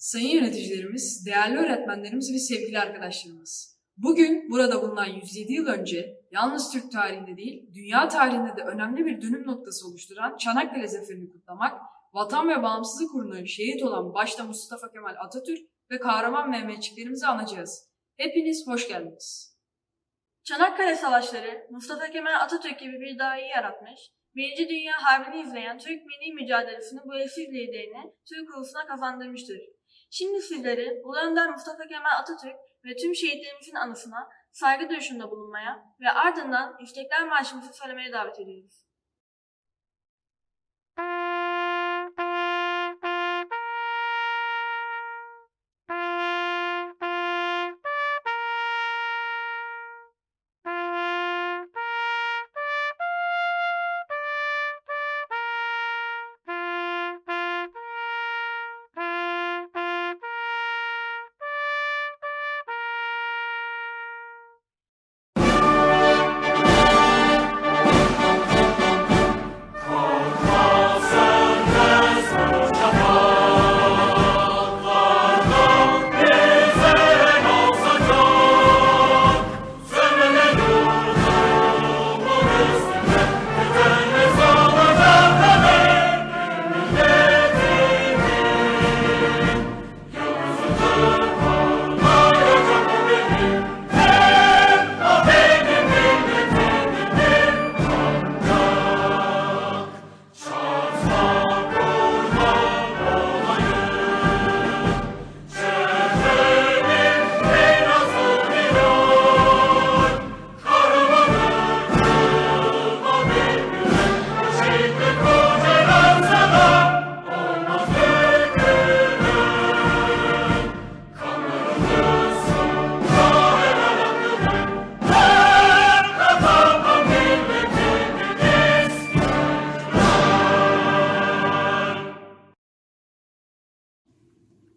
sayın yöneticilerimiz, değerli öğretmenlerimiz ve sevgili arkadaşlarımız. Bugün burada bulunan 107 yıl önce yalnız Türk tarihinde değil, dünya tarihinde de önemli bir dönüm noktası oluşturan Çanakkale Zaferi'ni kutlamak, vatan ve bağımsızlık uğruna şehit olan başta Mustafa Kemal Atatürk ve kahraman Mehmetçiklerimizi anacağız. Hepiniz hoş geldiniz. Çanakkale Savaşları, Mustafa Kemal Atatürk gibi bir dahi yaratmış, Birinci Dünya Harbi'ni izleyen Türk milli mücadelesini bu eşsiz liderini Türk ulusuna kazandırmıştır. Şimdi sizleri Ulu Önder Mustafa Kemal Atatürk ve tüm şehitlerimizin anısına saygı duruşunda bulunmaya ve ardından İstiklal Marşımızı söylemeye davet ediyoruz.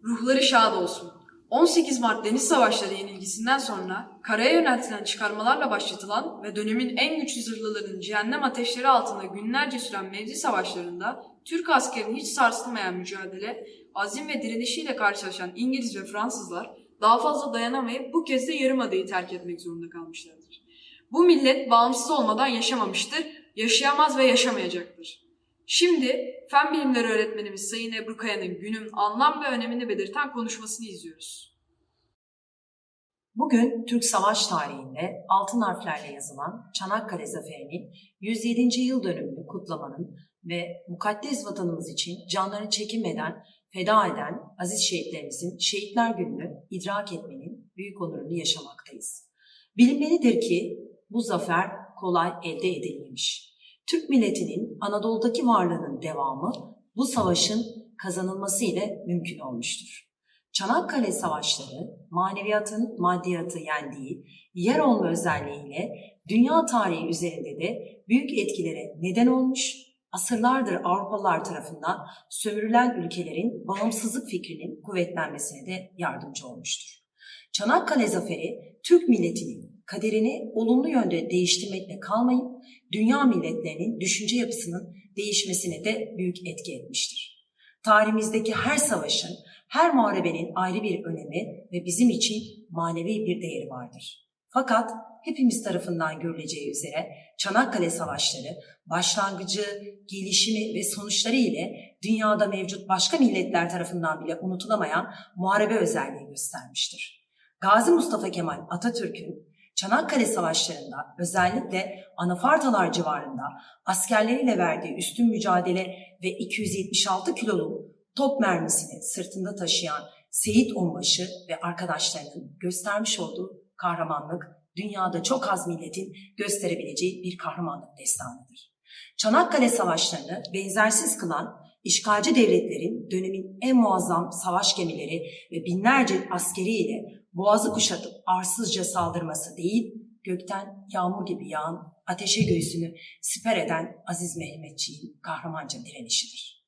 Ruhları şad olsun. 18 Mart Deniz Savaşları yenilgisinden sonra karaya yöneltilen çıkarmalarla başlatılan ve dönemin en güçlü zırhlılarının cehennem ateşleri altında günlerce süren mevzi savaşlarında Türk askerinin hiç sarsılmayan mücadele, azim ve direnişiyle karşılaşan İngiliz ve Fransızlar daha fazla dayanamayıp bu kez de Yarımada'yı terk etmek zorunda kalmışlardır. Bu millet bağımsız olmadan yaşamamıştır, yaşayamaz ve yaşamayacaktır. Şimdi Fen Bilimleri Öğretmenimiz Sayın Ebru Kaya'nın günün anlam ve önemini belirten konuşmasını izliyoruz. Bugün Türk savaş tarihinde altın harflerle yazılan Çanakkale Zaferi'nin 107. yıl dönümünü kutlamanın ve mukaddes vatanımız için canlarını çekinmeden feda eden aziz şehitlerimizin Şehitler Günü'nü idrak etmenin büyük onurunu yaşamaktayız. Bilinmelidir ki bu zafer kolay elde edilmemiş. Türk milletinin Anadolu'daki varlığının devamı bu savaşın kazanılması ile mümkün olmuştur. Çanakkale Savaşları maneviyatın maddiyatı yendiği yer olma özelliğiyle dünya tarihi üzerinde de büyük etkilere neden olmuş, asırlardır Avrupalılar tarafından sömürülen ülkelerin bağımsızlık fikrinin kuvvetlenmesine de yardımcı olmuştur. Çanakkale Zaferi Türk milletinin kaderini olumlu yönde değiştirmekle kalmayıp dünya milletlerinin düşünce yapısının değişmesine de büyük etki etmiştir. Tarihimizdeki her savaşın, her muharebenin ayrı bir önemi ve bizim için manevi bir değeri vardır. Fakat hepimiz tarafından görüleceği üzere Çanakkale Savaşları başlangıcı, gelişimi ve sonuçları ile dünyada mevcut başka milletler tarafından bile unutulamayan muharebe özelliği göstermiştir. Gazi Mustafa Kemal Atatürk'ün Çanakkale Savaşları'nda özellikle Anafartalar civarında askerleriyle verdiği üstün mücadele ve 276 kiloluk top mermisini sırtında taşıyan Seyit Onbaşı ve arkadaşlarının göstermiş olduğu kahramanlık dünyada çok az milletin gösterebileceği bir kahramanlık destanıdır. Çanakkale Savaşları'nı benzersiz kılan işgalci devletlerin dönemin en muazzam savaş gemileri ve binlerce askeriyle boğazı kuşatıp arsızca saldırması değil, gökten yağmur gibi yağan, ateşe göğsünü siper eden Aziz Mehmetçiğin kahramanca direnişidir.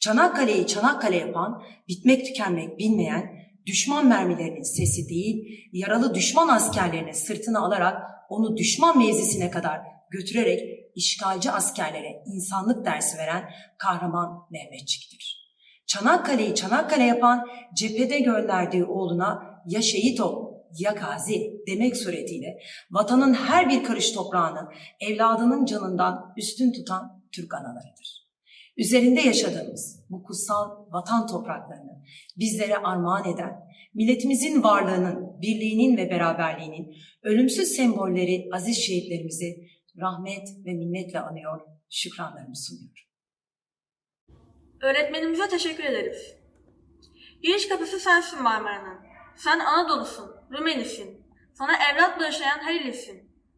Çanakkale'yi Çanakkale yapan, bitmek tükenmek bilmeyen, düşman mermilerinin sesi değil, yaralı düşman askerlerini sırtına alarak onu düşman mevzisine kadar götürerek işgalci askerlere insanlık dersi veren kahraman Mehmetçik'tir. Çanakkale'yi Çanakkale yapan cephede gönderdiği oğluna ya şehit ol ya gazi demek suretiyle vatanın her bir karış toprağını evladının canından üstün tutan Türk analarıdır. Üzerinde yaşadığımız bu kutsal vatan topraklarını bizlere armağan eden, milletimizin varlığının, birliğinin ve beraberliğinin ölümsüz sembolleri aziz şehitlerimizi rahmet ve minnetle anıyor, şükranlarımı sunuyor. Öğretmenimize teşekkür ederiz. Giriş kapısı sensin Marmara'nın. Sen Anadolu'sun, Rumelisin. Sana evlat bağışlayan her.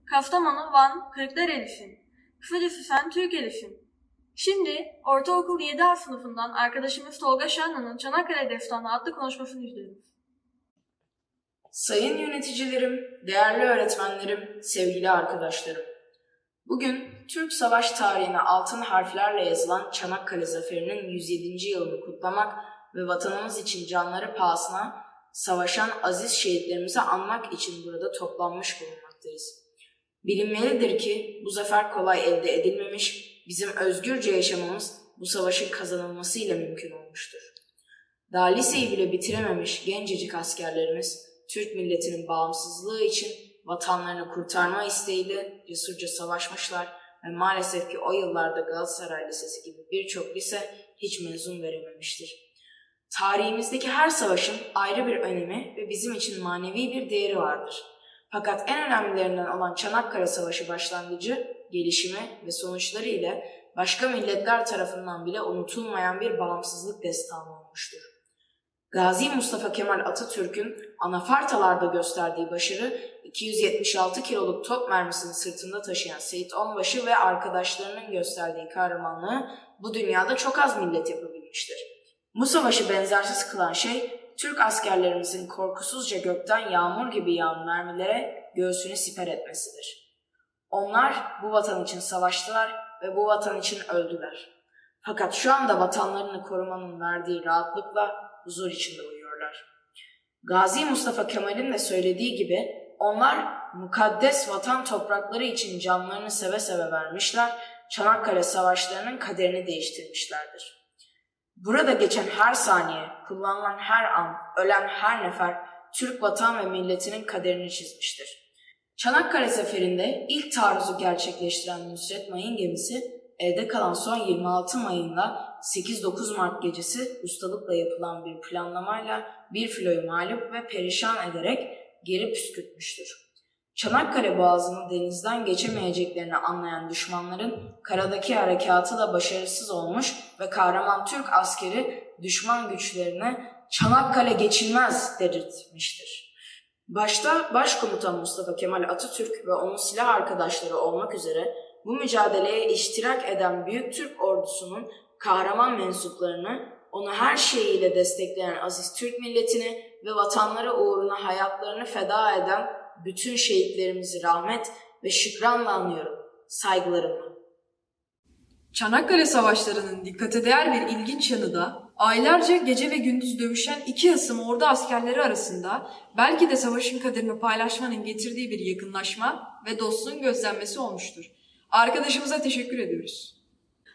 Kastamonu, Van, Kırklarelisin. Kısacası sen Türkelisin. Şimdi ortaokul 7A sınıfından arkadaşımız Tolga Şanlı'nın Çanakkale Destanı adlı konuşmasını izliyoruz. Sayın yöneticilerim, değerli öğretmenlerim, sevgili arkadaşlarım. Bugün Türk savaş tarihine altın harflerle yazılan Çanakkale Zaferi'nin 107. yılını kutlamak ve vatanımız için canları pahasına savaşan aziz şehitlerimizi anmak için burada toplanmış bulunmaktayız. Bilinmelidir ki bu zafer kolay elde edilmemiş, bizim özgürce yaşamamız bu savaşın kazanılmasıyla mümkün olmuştur. Daha liseyi bile bitirememiş gencecik askerlerimiz Türk milletinin bağımsızlığı için vatanlarını kurtarma isteğiyle cesurca savaşmışlar ve maalesef ki o yıllarda Galatasaray Lisesi gibi birçok lise hiç mezun verememiştir. Tarihimizdeki her savaşın ayrı bir önemi ve bizim için manevi bir değeri vardır. Fakat en önemlilerinden olan Çanakkale Savaşı başlangıcı, gelişimi ve sonuçları ile başka milletler tarafından bile unutulmayan bir bağımsızlık destanı olmuştur. Gazi Mustafa Kemal Atatürk'ün anafartalarda gösterdiği başarı 276 kiloluk top mermisini sırtında taşıyan Seyit Onbaşı ve arkadaşlarının gösterdiği kahramanlığı bu dünyada çok az millet yapabilmiştir. Bu savaşı benzersiz kılan şey Türk askerlerimizin korkusuzca gökten yağmur gibi yağan mermilere göğsünü siper etmesidir. Onlar bu vatan için savaştılar ve bu vatan için öldüler. Fakat şu anda vatanlarını korumanın verdiği rahatlıkla huzur içinde uyuyorlar. Gazi Mustafa Kemal'in de söylediği gibi onlar mukaddes vatan toprakları için canlarını seve seve vermişler, Çanakkale savaşlarının kaderini değiştirmişlerdir. Burada geçen her saniye, kullanılan her an, ölen her nefer Türk vatan ve milletinin kaderini çizmiştir. Çanakkale Zaferi'nde ilk taarruzu gerçekleştiren Nusret Mayın gemisi evde kalan son 26 Mayın'la 8-9 Mart gecesi ustalıkla yapılan bir planlamayla bir filoyu mağlup ve perişan ederek geri püskürtmüştür. Çanakkale Boğazı'nı denizden geçemeyeceklerini anlayan düşmanların karadaki harekatı da başarısız olmuş ve kahraman Türk askeri düşman güçlerine Çanakkale geçilmez dedirtmiştir. Başta Başkomutan Mustafa Kemal Atatürk ve onun silah arkadaşları olmak üzere bu mücadeleye iştirak eden Büyük Türk ordusunun kahraman mensuplarını, onu her şeyiyle destekleyen aziz Türk milletini ve vatanları uğruna hayatlarını feda eden bütün şehitlerimizi rahmet ve şükranla anıyorum. Saygılarımla. Çanakkale Savaşları'nın dikkate değer bir ilginç yanı da aylarca gece ve gündüz dövüşen iki ısım ordu askerleri arasında belki de savaşın kaderini paylaşmanın getirdiği bir yakınlaşma ve dostluğun gözlenmesi olmuştur. Arkadaşımıza teşekkür ediyoruz.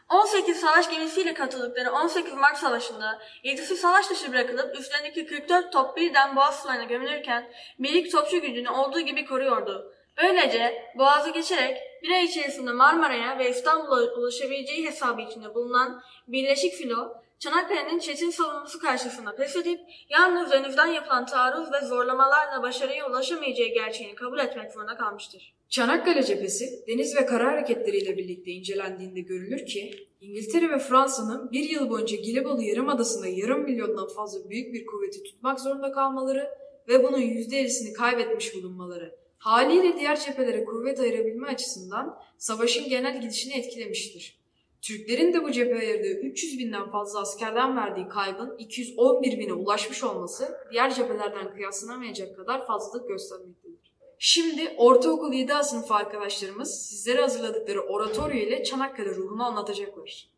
18 savaş gemisiyle katıldıkları 18 Mart Savaşı'nda 7'si savaş dışı bırakılıp üstlerindeki 44 top birden boğaz sularına gömülürken birlik topçu gücünü olduğu gibi koruyordu. Böylece boğazı geçerek bir ay içerisinde Marmara'ya ve İstanbul'a ulaşabileceği hesabı içinde bulunan Birleşik Filo, Çanakkale'nin çetin savunması karşısında pes edip yalnız denizden yapılan taarruz ve zorlamalarla başarıya ulaşamayacağı gerçeğini kabul etmek zorunda kalmıştır. Çanakkale cephesi deniz ve kara hareketleriyle birlikte incelendiğinde görülür ki İngiltere ve Fransa'nın bir yıl boyunca Gilebalı Yarımadası'nda yarım milyondan fazla büyük bir kuvveti tutmak zorunda kalmaları ve bunun %50'sini kaybetmiş bulunmaları haliyle diğer cephelere kuvvet ayırabilme açısından savaşın genel gidişini etkilemiştir. Türklerin de bu cepheye ayırdığı 300 binden fazla askerden verdiği kaybın 211 bine ulaşmış olması diğer cephelerden kıyaslanamayacak kadar fazlalık göstermektedir. Şimdi ortaokul 7 A sınıfı arkadaşlarımız sizlere hazırladıkları oratoryo ile Çanakkale ruhunu anlatacaklar.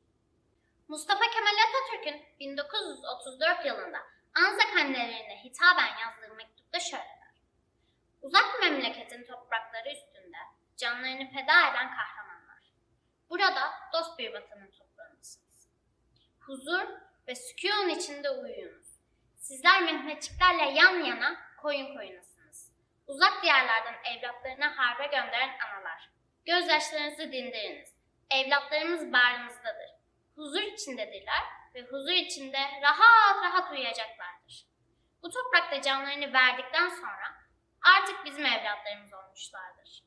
Mustafa Kemal Atatürk'ün 1934 yılında Anzak annelerine hitaben yazdığı mektupta şöyle. Uzak memleketin toprakları üstünde canlarını feda eden kahramanlar. Burada dost bir vatanın toprağındasınız. Huzur ve sükûn içinde uyuyunuz. Sizler Mehmetçiklerle yan yana koyun koyunasınız. Uzak diyarlardan evlatlarını harbe gönderen analar. Gözyaşlarınızı dindiriniz. Evlatlarımız bağrımızdadır. Huzur içindedirler ve huzur içinde rahat rahat uyuyacaklardır. Bu toprakta canlarını verdikten sonra artık bizim evlatlarımız olmuşlardır.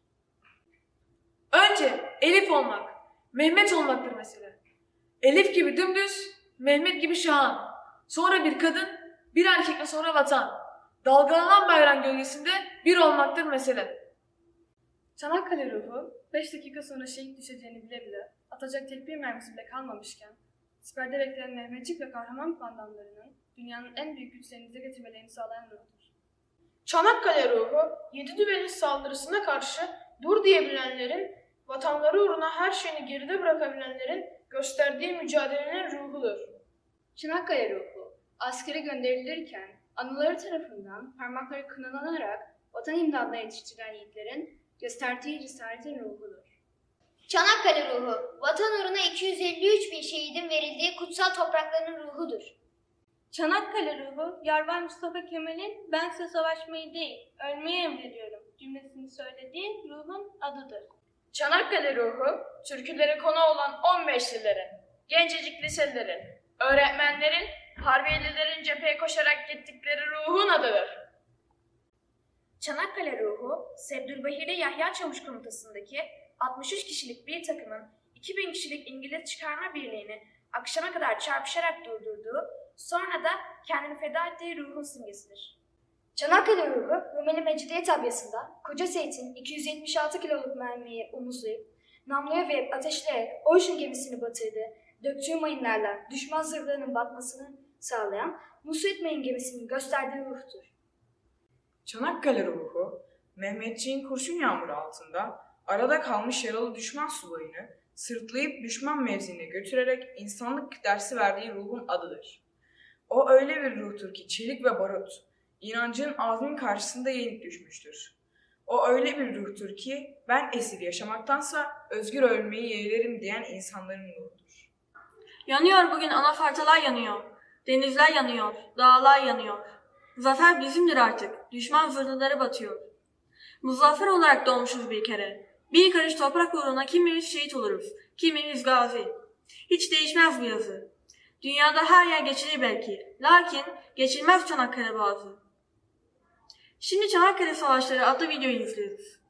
Önce Elif olmak, Mehmet olmaktır mesele. Elif gibi dümdüz, Mehmet gibi şahan. Sonra bir kadın, bir erkekle sonra vatan. Dalgalanan bayrağın gölgesinde bir olmaktır mesele. Çanakkale ruhu 5 dakika sonra şehit düşeceğini bile bile atacak tek bir mermisi bile kalmamışken siperde bekleyen Mehmetçik ve kahraman kumandanlarının dünyanın en büyük güçlerini getirmelerini sağlayan ruhudur. Çanakkale ruhu, yedi düvenin saldırısına karşı dur diyebilenlerin, vatanları uğruna her şeyini geride bırakabilenlerin gösterdiği mücadelenin ruhudur. Çanakkale ruhu, askere gönderilirken anıları tarafından parmakları kınalanarak vatan imdadına yetiştirilen yiğitlerin gösterdiği cesaretin ruhudur. Çanakkale ruhu, vatan uğruna 253 bin şehidin verildiği kutsal toprakların ruhudur. Çanakkale ruhu, Yarbay Mustafa Kemal'in ben size savaşmayı değil, ölmeyi emrediyorum cümlesini söylediği ruhun adıdır. Çanakkale ruhu, türkülere konu olan 15'lilerin, gencecik liselilerin, öğretmenlerin, harbiyelilerin cepheye koşarak gittikleri ruhun adıdır. Çanakkale ruhu, Sebdülbahir'de Yahya Çavuş komutasındaki 63 kişilik bir takımın 2000 kişilik İngiliz çıkarma birliğini akşama kadar çarpışarak durdurduğu, sonra da kendini feda ettiği ruhun simgesidir. Çanakkale ruhu, Rumeli Mecidiyet Abyası'nda Koca Seyit'in 276 kiloluk mermiyi omuzlayıp, namluya verip ateşleyerek Ocean gemisini batırdı, döktüğü mayınlarla düşman zırhlarının batmasını sağlayan Nusret Mayın gemisinin gösterdiği ruhtur. Çanakkale ruhu, Mehmetçiğin kurşun yağmuru altında arada kalmış yaralı düşman subayını sırtlayıp düşman mevzine götürerek insanlık dersi verdiği ruhun adıdır. O öyle bir ruhtur ki çelik ve barut, inancın azmin karşısında yenik düşmüştür. O öyle bir ruhtur ki ben esir yaşamaktansa özgür ölmeyi yeğlerim diyen insanların ruhudur. Yanıyor bugün anafartalar yanıyor, denizler yanıyor, dağlar yanıyor. Zafer bizimdir artık, düşman zırhlıları batıyor. Muzaffer olarak doğmuşuz bir kere. Bir karış toprak uğruna kimimiz şehit oluruz, kimimiz gazi. Hiç değişmez bu yazı. Dünyada her yer geçilir belki, lakin geçilmez Çanakkale Boğazı. Şimdi Çanakkale Savaşları adlı videoyu izliyoruz.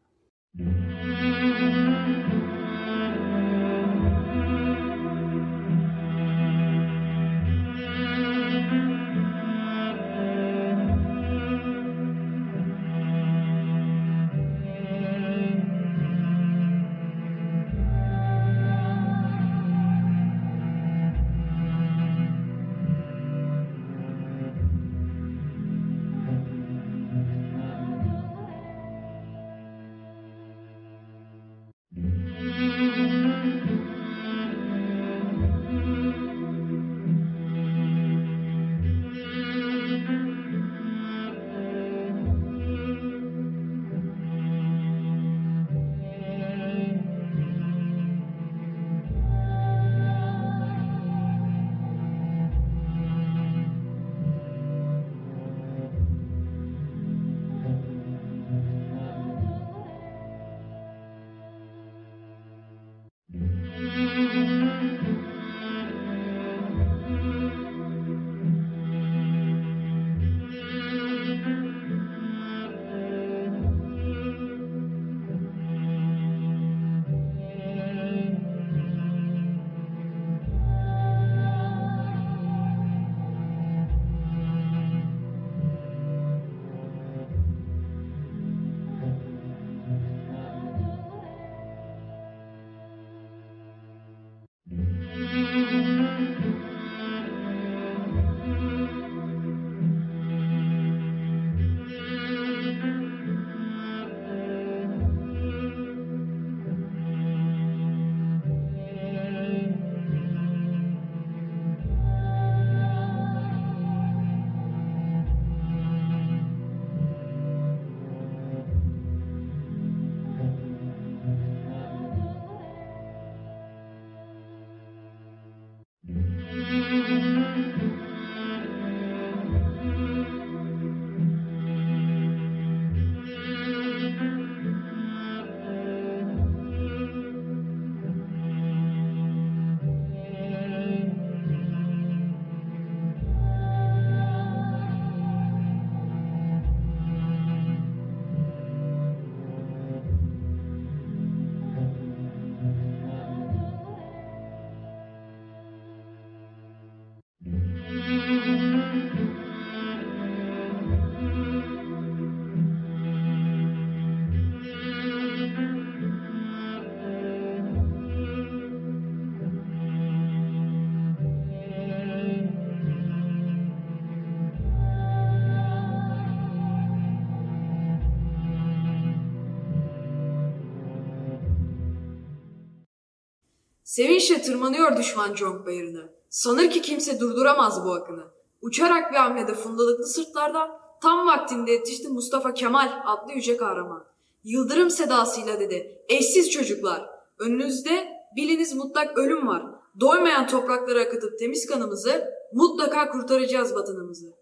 Sevinçle tırmanıyor düşman Conk bayırını. Sanır ki kimse durduramaz bu akını. Uçarak bir hamlede fundalıklı sırtlardan tam vaktinde yetişti Mustafa Kemal adlı yüce kahraman. Yıldırım sedasıyla dedi. Eşsiz çocuklar. Önünüzde biliniz mutlak ölüm var. Doymayan topraklara akıtıp temiz kanımızı mutlaka kurtaracağız vatanımızı.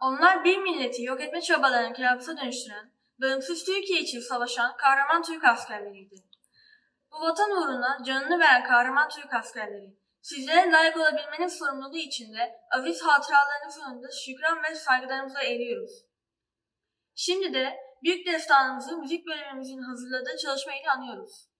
Onlar bir milleti yok etme çabalarını kabusa dönüştüren, bağımsız Türkiye için savaşan kahraman Türk askerleriydi. Bu vatan uğruna canını veren kahraman Türk askerleri, sizlere layık olabilmenin sorumluluğu içinde aziz hatıralarınız önünde şükran ve saygılarımıza eğiliyoruz. Şimdi de büyük destanımızı müzik bölümümüzün hazırladığı çalışmayla anıyoruz.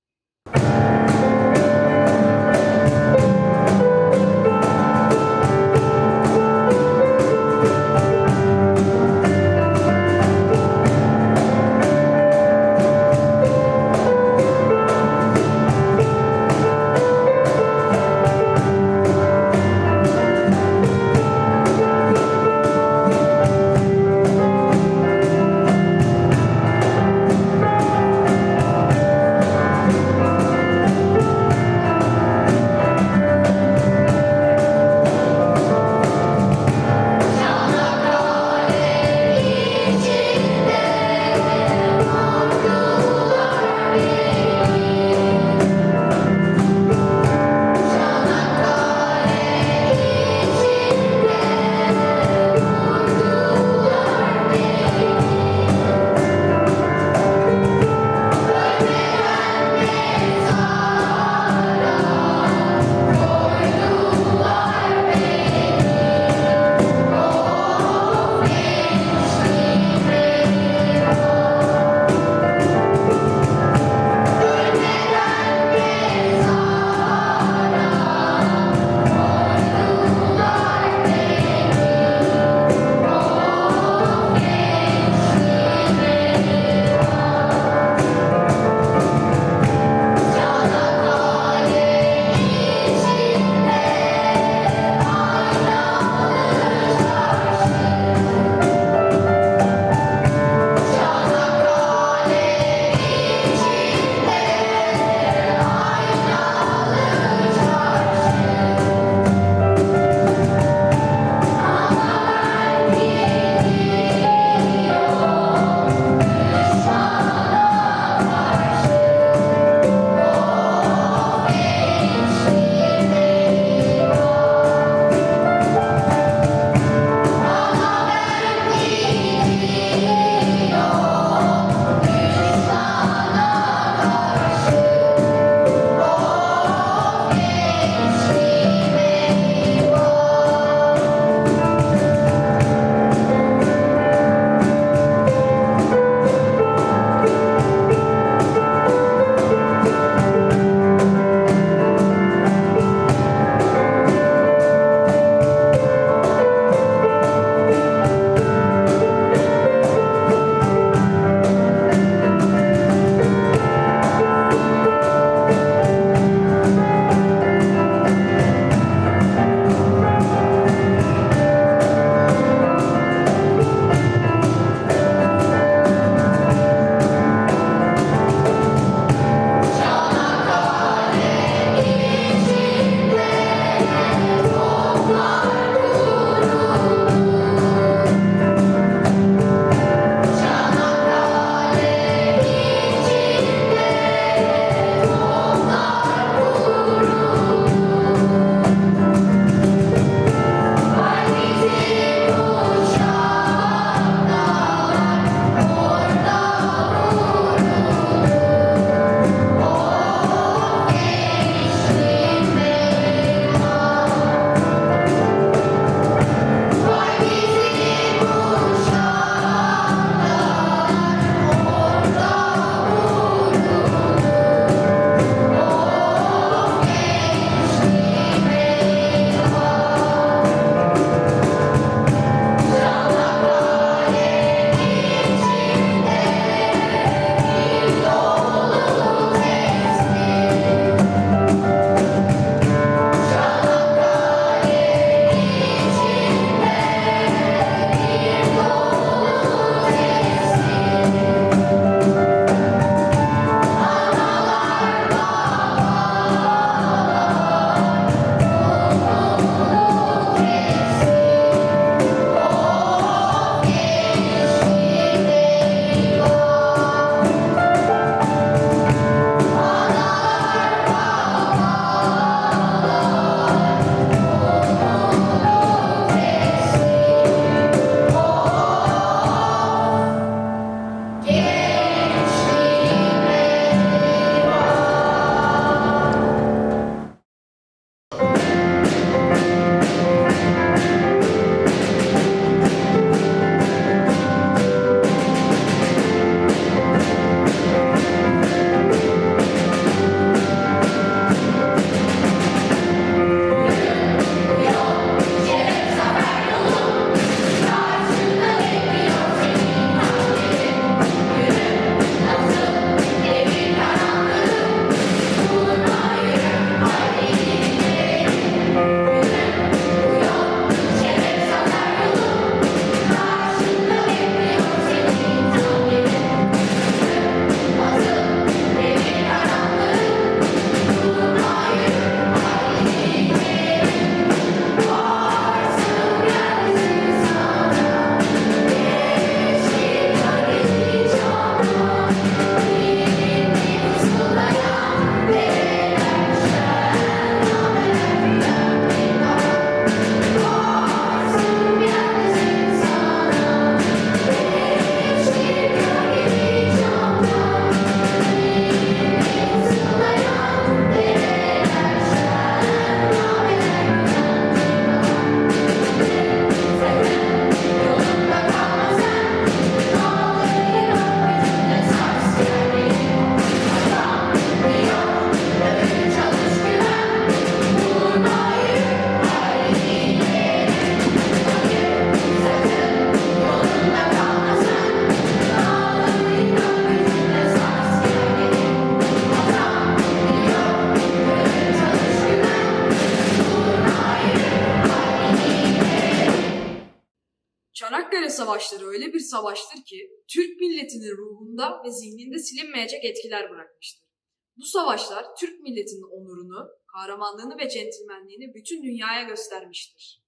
Ki Türk milletinin ruhunda ve zihninde silinmeyecek etkiler bırakmıştır. Bu savaşlar Türk milletinin onurunu, kahramanlığını ve centilmenliğini bütün dünyaya göstermiştir.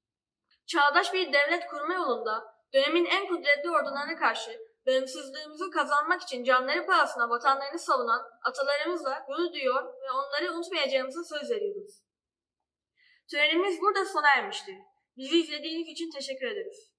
Çağdaş bir devlet kurma yolunda dönemin en kudretli ordularına karşı bağımsızlığımızı kazanmak için canları pahasına vatanlarını savunan atalarımızla gurur duyuyor ve onları unutmayacağımıza söz veriyoruz. Törenimiz burada sona ermiştir. Bizi izlediğiniz için teşekkür ederiz.